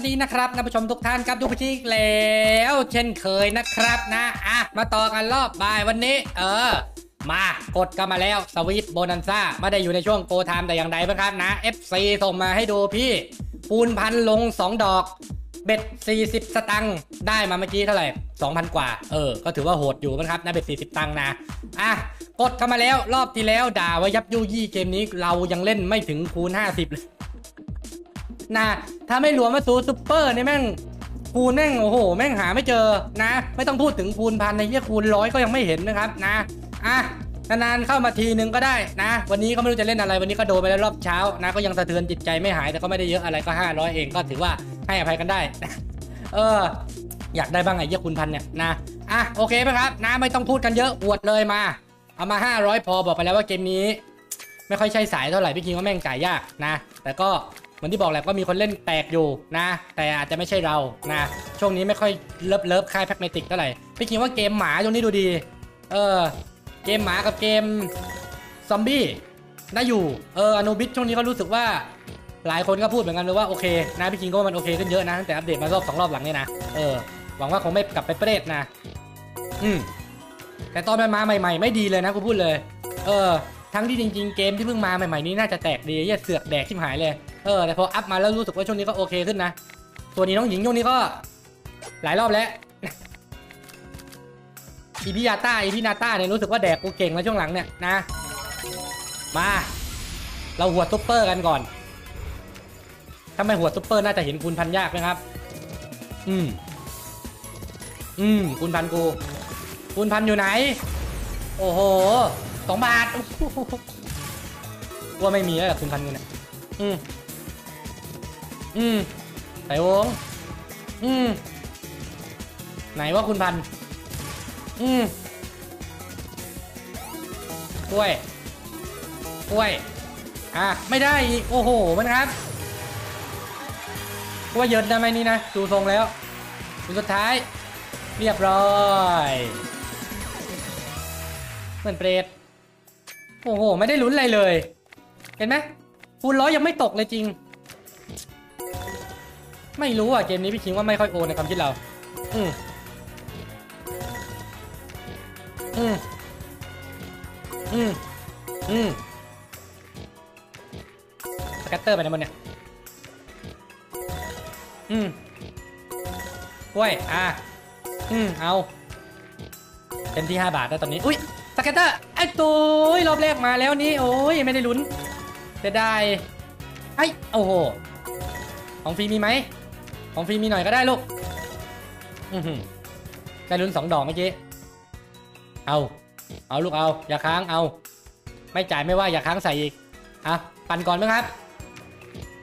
วัสดีนะครับท่านผู้ชมทุกท่านครับทุกพี่อีกแล้ว เช่นเคยนะครับนะอะมาต่อกันรอบบ่ายวันนี้ เออ มากดกันมาแล้วสวิตโบนันซ่าไม่ได้อยู่ในช่วงโกไทม์แต่อย่างใดเพื่อนครับนะ FC ส่งมาให้ดูพี่ปูนพันลง 2 ดอก เบ็ด 40 สตังค์ได้มาเมื่อกี้เท่าไหร่ 2,000 กว่า เออ ก็ถือว่าโหดอยู่นะครับนะเบ็ด 40 ตังค์นะอะกดเข้ามาแล้วรอบที่แล้วด่าว่ายับยุยี่เกมนี้เรายังเล่นไม่ถึงคูณ 50เลย นะถ้าไม่รวมว่าซูซูเปอร์เนี่ยแม่งคูณแม่งโอ้โห แม่งหาไม่เจอนะ ไม่ต้องพูดถึงคูณพันในเยี่ยคูณร้อยก็ยังไม่เห็นนะครับนะอะนานๆเข้ามาทีนึงก็ได้นะ วันนี้ก็ไม่รู้จะเล่นอะไร วันนี้ก็โดนไปแล้วรอบเช้านะก็ยังสะเทือนจิตใจไม่หายแต่ก็ไม่ได้เยอะอะไรก็ 500 เองก็ถือว่าให้อภัยกันได้ เออ อยากได้บ้างไงเยี่ยคูณพันเนี่ยนะอะโอเคไหมครับนะไม่ต้องพูดกันเยอะอวดเลยมา เอามา 500 พอบอกไปแล้วว่าเกมนี้ ไม่ค่อยใช่สายเท่าไหร่พี่คิงว่าแม่งจ่ายยากนะ แต่ก็ เหมือนที่บอกแหละก็มีคนเล่นแตกอยู่นะ แต่อาจจะไม่ใช่เรานะ ช่วงนี้ไม่ค่อยเลิฟเลิฟค่ายแพ็กเมติกเท่าไหร่พี่คิงว่าเกมหมาช่วงนี้ดูดี เออ เกมหมากับเกมซอมบี้น่าอยู่เอออนุบิทช่วงนี้ก็รู้สึกว่าหลายคนก็พูดเหมือนกันเลยว่าโอเคนะพี่คิงก็ว่ามันโอเคขึ้นเยอะนะตั้งแต่อัปเดตมารอบสองรอบหลังเนี่ยนะเออหวังว่าคงไม่กลับไปเปรตนะ อืมแต่ตอนมันมาใหม่ ๆ ไม่ดีเลยนะกูพูดเลย เออ ทั้งที่จริง ๆ เกมที่เพิ่งมาใหม่ๆนี้น่าจะแตกดีเหี้ยเสือกแดกชิบหายเลย เออแต่พออัพมาแล้วรู้สึกว่าช่วงนี้ก็โอเคขึ้นนะ ตัวนี้น้องหญิงช่วงนี้ก็ หลายรอบแล้วอีพิยาต้าอีพินาต้าเนี่ยรู้สึกว่าแดกกูเก่งแล้วช่วงหลังเนี่ยนะ มา เราหัวซุปเปอร์กันก่อนถ้าไม่หัวซุปเปอร์น่าจะเห็นคุณพันยากนะครับ อืม อืม คุณพันกู คุณพันอยู่ไหน โอ้โหสองบาทโอ้โหว่าไม่มีแล้วคุณพันเงินอะอืม อืมใส่วง อืม ไหนว่าคุณพัน อืมกล้วยกล้วย อะ ไม่ได้อีก โอ้โห มันครับกล้วยเยินได้ไหมนี่นะ ดูทรงแล้วดูสุดท้าย เรียบร้อยเหมือนเปรตโอ้โห ไม่ได้ลุ้นอะไรเลย เห็นไหมคูณร้อยยังไม่ตกเลยจริง ไม่รู้อะเกมนี้พี่คิงว่าไม่ค่อยโอนในความคิดเรา อืมอืมอืมอืมสแกตเตอร์ไปไหนหมดเนี่ย อืมกล้วยอะ อืม เอาเต็มที่ 5 บาทแล้วตอนนี้ อุ้ยสเก็ตเตอร์ ไอ้ตัวรอบแรกมาแล้วนี่ โอ้ย ไม่ได้ลุ้นจะได้ ไอ้ โอ้โห ของฟรีมีไหม ของฟรีมีหน่อยก็ได้ลูกได้ลุ้นสองดอกเมื่อกี้ เอา เอาลูกเอา อย่าค้างเอา ไม่จ่ายไม่ว่าอย่าค้างใส่อีกอะปั่นก่อนไหมครับ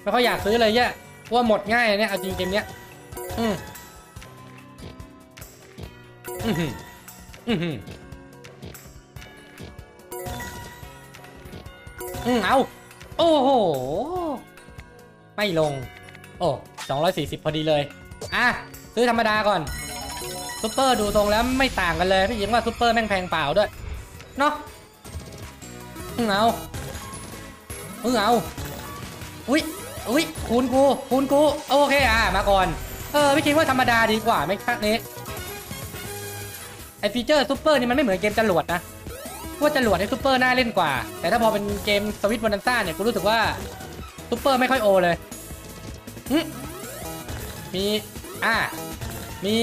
ไม่ค่อยอยากซื้อเลยเนี่ยเพราะว่าหมดง่ายเนี่ยเอาจริงเกมเนี้ย อืมอือหืออือหืออืมเอา โอ้โห ไม่ลง โอ้ 240 พอดีเลย อะ ซื้อธรรมดาก่อนซุปเปอร์ดูตรงแล้วไม่ต่างกันเลย พี่ยิงว่าซุปเปอร์แม่งแพงเปล่าด้วย เนาะอืมเอาอืมเอา อุ้ยอุ้ยคูณกูคูณกู โอเคอะ มาก่อน เออ พี่คิดว่าธรรมดาดีกว่าไหมครั้งนี้ ไอฟีเจอร์ซูเปอร์นี่มันไม่เหมือนเกมจรวดนะว่าจรวดไอซูเปอร์น่าเล่นกว่า แต่ถ้าพอเป็นเกมสวิตบอนันซ่าเนี่ย กูรู้สึกว่าซูเปอร์ไม่ค่อยโอเลยหึ มีอ่ามี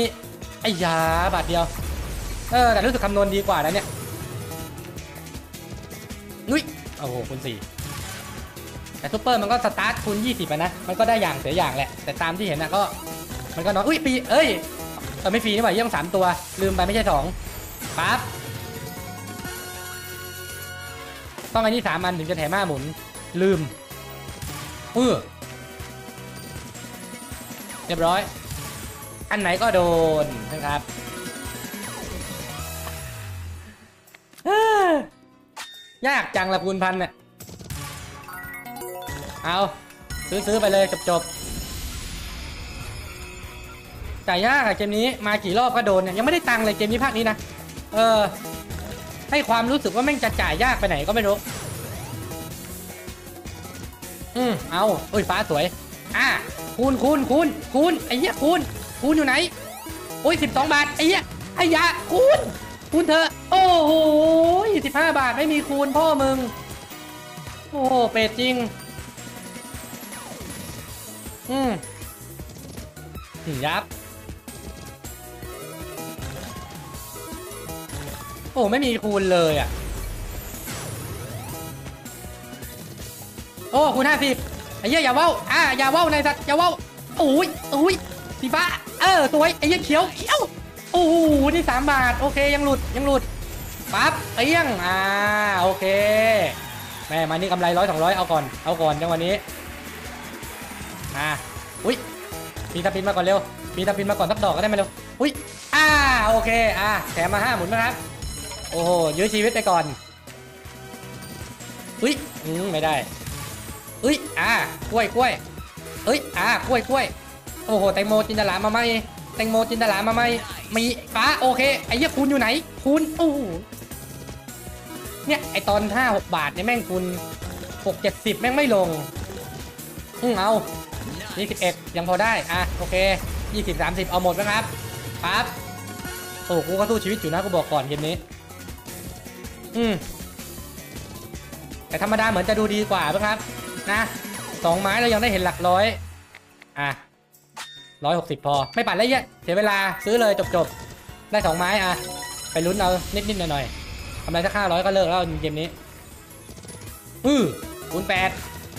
ไอ้ยาบาทเดียวเออแต่รู้สึกคำนวณดีกว่านะเนี่ยนุ้ยโอ้โหคูณสี่แต่ซูเปอร์มันก็สตาร์ทคูณ20อะนะ มันก็ได้อย่างเสียอย่างแหละ แต่ตามที่เห็นนะก็ มันก็น้อยอุ้ยปีเอ้ยเออไม่ฟรีนี่หว่าเยี่ยมสามตัว ลืมไปไม่ใช่สองปั๊บต้องอันนี้สามอันถึงจะแถมห้าหมุน ลืมเออ เรียบร้อย อันไหนก็โดนนะครับยากจังละคุณพันเนี่ยเอาซื้อซื้อไปเลยจบจบๆจ่ายยากอะเกมนี้มากี่รอบก็โดนเนี่ยยังไม่ได้ตังเลยเกมนี้ภาคนี้นะเออ ให้ความรู้สึกว่าแม่งจะจ่ายยากไปไหนก็ไม่รู้ อืมเอาอุ้ยฟ้าสวย อะคูณคูณคูณคูณไอ้เหี้ยคูณคูณอยู่ไหนโอ้ยสิบสองบาทไอ้เหี้ยไอ้ยาคูณคูณเถอโอ้โหสิบห้าบาทไม่มีคูณพ่อมึง โอ้โหเป็ดจริง อืมยับ โอ้ไม่มีคูณเลยอะ โอ้คูณห้าสิบ ไอ้เหี้ยอย่าเว้าอ่าอย่าเว้าในสัตว์อย่าเว้าโอ้ยโอ้ยสีฟ้าเออสวยไอ้เหี้ยเขียวเขียวโอ้โหนี่สามบาทโอเคยังหลุดยังหลุดปั๊บเอี้ยงอ่าโอเคแม่มานี่กำไรร้อยสองร้อยเอาก่อนเอาก่อนจังวะนี้มาอุ้ยมีตะปินมาก่อนเร็วมีตะปินมาก่อนสักดอกก็ได้ไหมเร็วอุ้ยอ่าโอเคอ่าแถมมาห้าหมุนนะครับโอ้โหยื้อชีวิตไปก่อนอุ้ยอืมไม่ได้ เอ้ยอ่ากล้วยกล้วยเอ้ยอ่ากล้วยกล้วยโอ้โหแตงโมจินตลามาไหมแตงโมจินตลามาไหมมีฟ้าโอเคไอ้เหี้ยคุณอยู่ไหนคุณโอ้เนี่ยไอตอนห้าหกบาทเนี่ยแม่งคุณหกเจ็ดสิบแม่งไม่ลงอืมเอายี่สิบเอ็ดยังพอได้อะโอเคยี่สิบสามสิบเอาหมดนะครับปั๊บโอ้โหกูก็สู้ชีวิตอยู่นะกูบอกก่อนเกมนี้ อืมแต่ธรรมดาเหมือนจะดูดีกว่าป่ะครับ นะสองไม้เรายังได้เห็นหลักร้อย อะร้อยหกสิบพอ ไม่ปัดแล้วเยอะเสียเวลาซื้อเลยจบจบๆ ได้สองไม้อะ ไปลุ้นเอานิดๆหน่อยหน่อยๆทำไรสักห้าร้อยก็เลิกแล้วเกมนี้ อือคูณแปด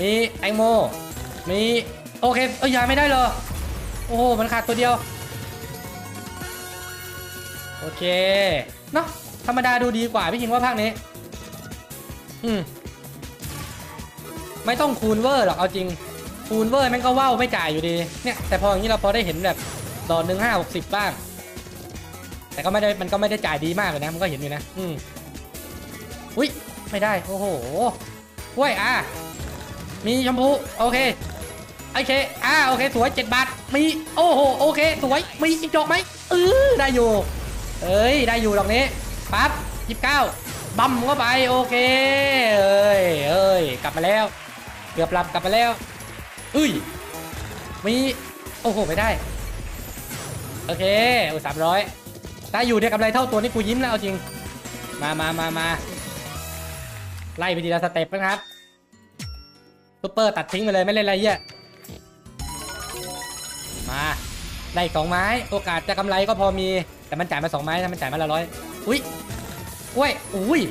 มีแตงโม มีโอเคเอ้ยยาไม่ได้เลยโอ้โห มันขาดตัวเดียว โอเค เนาะธรรมดาดูดีกว่าพี่คิงว่าภาคนี้ อืม ไม่ต้องคูณเวอร์หรอกเอาจริง คูณเวอร์แม่งก็ว่าวไม่จ่ายอยู่ดีเนี่ยแต่พออย่างนี้เราพอได้เห็นแบบดอกหนึ่งห้าหกสิบบ้าง แต่ก็ไม่ได้มันก็ไม่ได้จ่ายดีมากเลยนะมันก็เห็นอยู่นะอืมอุ้ยไม่ได้โอ้โหกล้วยอะมีชมพูโอเคโอเคอ่าโอเคสวยเจ็ดบาทมีโอ้โหโอเคสวยมีอีกดอกไหมเออได้อยู่เอ้ยได้อยู่ดอกนี้ปั๊บยี่สิบเก้าบัมเข้าไปโอเคเอ้ยเอ้ยกลับมาแล้ว เกือบหลับกลับมาแล้ว อุ้ย มี โอ้โห ไม่ได้ โอเคโอ้สามร้อยได้อยู่เนี่ยกำไรเท่าตัวนี่กูยิ้มแล้วเอาจริง มามามามาไล่ไปทีละสเต็ปนะครับซุปเปอร์ตัดทิ้งไปเลยไม่เล่นอะไรเยอะ มาได้สองไม้ โอกาสจะกำไรก็พอมี แต่มันจ่ายมาสองไม้นะมันจ่ายมาละร้อย อุ้ยกล้วย อุ้ย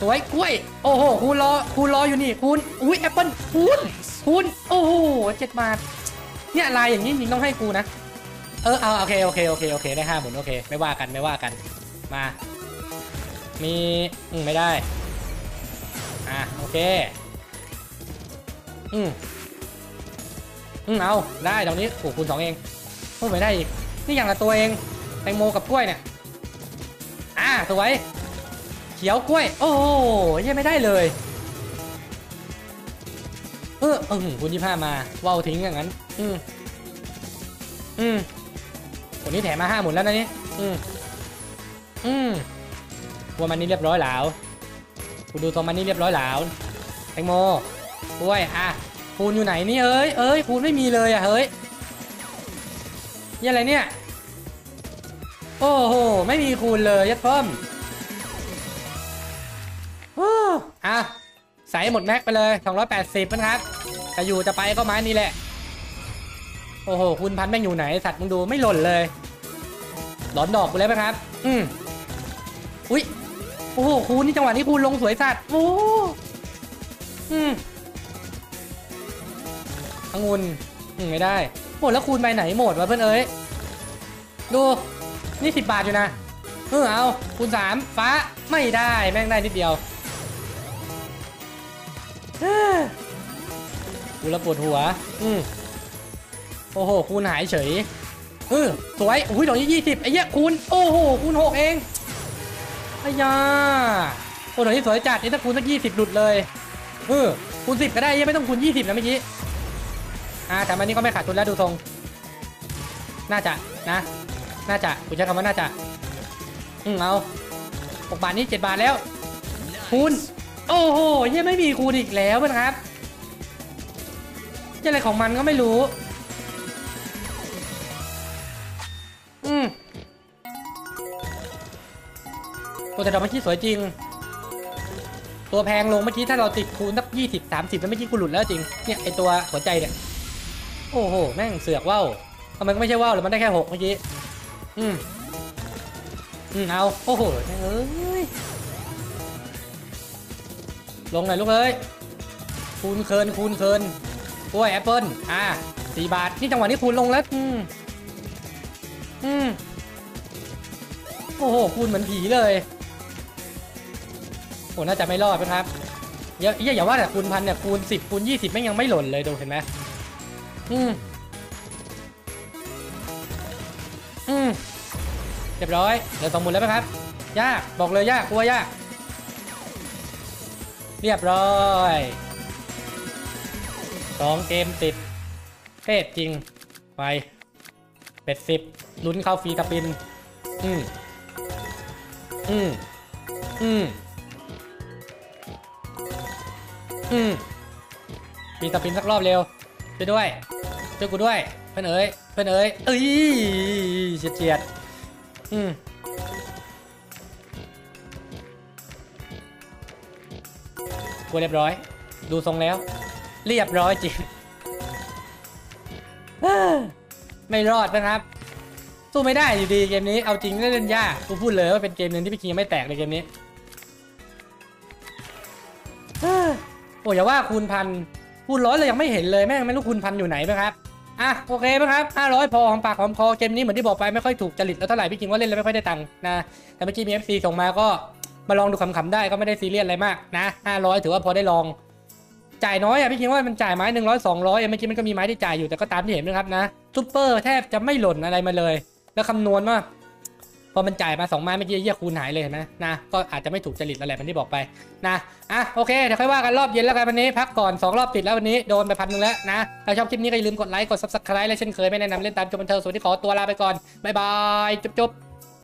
สวยกล้วย โอ้โหคูรอคูรออยู่นี่คูณอุ้ยแอปเปิลคูณคูณโอ้โหเจ็ดบาทเนี่ยลายอย่างนี้จริงต้องให้กูนะ เออเอาโอเคโอเคโอเคโอเคได้ห้าหมุนโอเค ไม่ว่ากันไม่ว่ากันมา มีอืมไม่ได้อะโอเคอืมอืมเอาได้ตรงนี้โอ้คูณสองเองโอ้ไม่ได้อีกนี่อย่างละตัวเองแตงโมกับกล้วยเนี่ยอ่าสวย เขียวกล้วย โอ้ยังไม่ได้เลย เออเออคูณยี่ห้ามาว่าวทิ้งอย่างนั้น อืมอืมคนนี้แถมมาห้าหมุนแล้วนะนี่อืมอืมว่ามันนี่เรียบร้อยแล้วคุณดูตัวมันนี่เรียบร้อยแล้วแตงโมกล้วยอะคูณอยู่ไหนนี่เอ้ยเอ้ยคูณไม่มีเลยอะเฮ้ยนี่อะไรเนี่ย โอ้โห ไม่มีคูณเลยยัดเพิ่ม อะใส่หมดแม็กไปเลย 280นะครับจะอยู่จะไปก็ไม้นี่แหละ โอ้โห คุณพันแม่งอยู่ไหน สัตว์มึงดูไม่หล่นเลย หลอนดอกกูเลยไหมครับ อืมอุ้ยโอ้โหคุณนี่จังหวะนี้คุณลงสวยสัตว์โอ้อืมองุ่นอืมไม่ได้โอ้แล้วคูณไปไหนหมดวะเพื่อนเอ้ย ดู นี่สิบบาทอยู่นะ เออเอาคูณสามฟ้าไม่ได้แม่งได้นิดเดียว กูละปวดหัว อืมโอ้โห คูณหายเฉยเออสวย อุ้ยดอกนี้ยี่สิบไอ้เหี้ยคูณ โอ้โห คูณหกเองไอ้ยาโอ้ดอกนี้สวยจัดนี่ถ้าคูณสักยี่สิบหลุดเลยเออคูณสิบก็ได้ยังไม่ต้องคูณยี่สิบนะเมื่อกี้อ่าแต่มันนี้ก็ไม่ขาดทุนแล้วดูทรง น่าจะนะ น่าจะกูใช้คำว่าน่าจะ อืมเอาหกบาทนี้เจ็ดบาทแล้ว คูณ โอ้โหยังไม่มีคูณอีกแล้วนะครับจะอะไรของมันก็ไม่รู้ อืมโอ้แต่ดอกเมื่อกี้สวยจริง ตัวแพงลงเมื่อกี้ถ้าเราติดคูณสักยี่สิบสามสิบแล้วเมื่อกี้กูหลุดแล้วจริง เนี่ยไอตัวหัวใจเนี่ย โอ้โห แม่งเสือกว่าวทำไมก็ไม่ใช่ว่าวเลยมันได้แค่หกเมื่อกี้ อืมอืมเอา โอ้โหแม่งเอ้ย ลงหน่อยลูกเอ้ยคูณเคินคูณเคินกล้วยแอปเปิ้ลอ่าสี่บาท นี่จังหวะนี้คูณลงแล้ว อืม อืม โอ้โห คูณเหมือนผีเลยโอ้น่าจะไม่รอดนะครับอย่าอย่าอย่าว่าแต่คูณพันเนี่ยคูณสิบคูณยี่สิบแม่งยังไม่หล่นเลยดูเห็นไหมอืม อืม เรียบร้อยเหลือสองหมุนแล้วไหมครับ ยาก บอกเลยยากกลัวยาก เรียบร้อยสองเกมติดเพจริง ไปเป็ดสิบลุ้นเข้าฟรีตะปิน อืมอืมอืมอืมฟรีตะปินสักรอบเร็วช่วยด้วยช่วยกูด้วย เพื่อนเอ๋ยเพื่อนเอ๋ยเอ้ยเฉียดเฉียดอืม กูเรียบร้อย ดูทรงแล้ว เรียบร้อยจริงไม่รอดนะครับ สู้ไม่ได้อยู่ดีเกมนี้ เอาจริงเล่นยาก กูพูดเลยว่าเป็นเกมหนึ่งที่พี่คิงยังไม่แตกเลยเกมนี้โอ้ยอย่าว่าคูณพันคูณร้อยเลยยังไม่เห็นเลยแม่งไม่รู้คูณพันอยู่ไหนไหมครับอะโอเคไหมครับ500พอหอมปากหอมคอเกมนี้เหมือนที่บอกไปไม่ค่อยถูกจริตแล้วเท่าไหร่พี่คิงว่าเล่นแล้วไม่ค่อยได้ตังค์นะแต่เมื่อกี้มี FC ส่งมาก็ มาลองดูขำๆได้ก็ไม่ได้ซีเรียสอะไรมากนะ500 ถือว่าพอได้ลอง จ่ายน้อยอะพี่คิดว่ามันจ่ายไม้หนึ่งร้อยสองร้อยเมื่อกี้มันก็มีไม้ที่จ่ายอยู่แต่ก็ตามที่เห็นนะครับนะซูเปอร์แทบจะไม่หล่นอะไรมาเลย แล้วคำนวณว่าพอมันจ่ายมาสองไม้เมื่อกี้เยี่ยคูณหายเลยเห็นไหมนะก็อาจจะไม่ถูกจริตอะไรมันที่บอกไปนะอะโอเคเดี๋ยวค่อยว่ากันรอบเย็นแล้วกันวันนี้พักก่อนสองรอบติดแล้ววันนี้โดนไปพันหนึ่งแล้วนะถ้าชอบคลิปนี้ก็อย่าลืมกดไลค์กด subscribe และเช่นเคยไม่แนะนำเล่นตามจบบันเทิงสวัสดีขอตัวลาไปก่อนบ๊ายบายจบๆ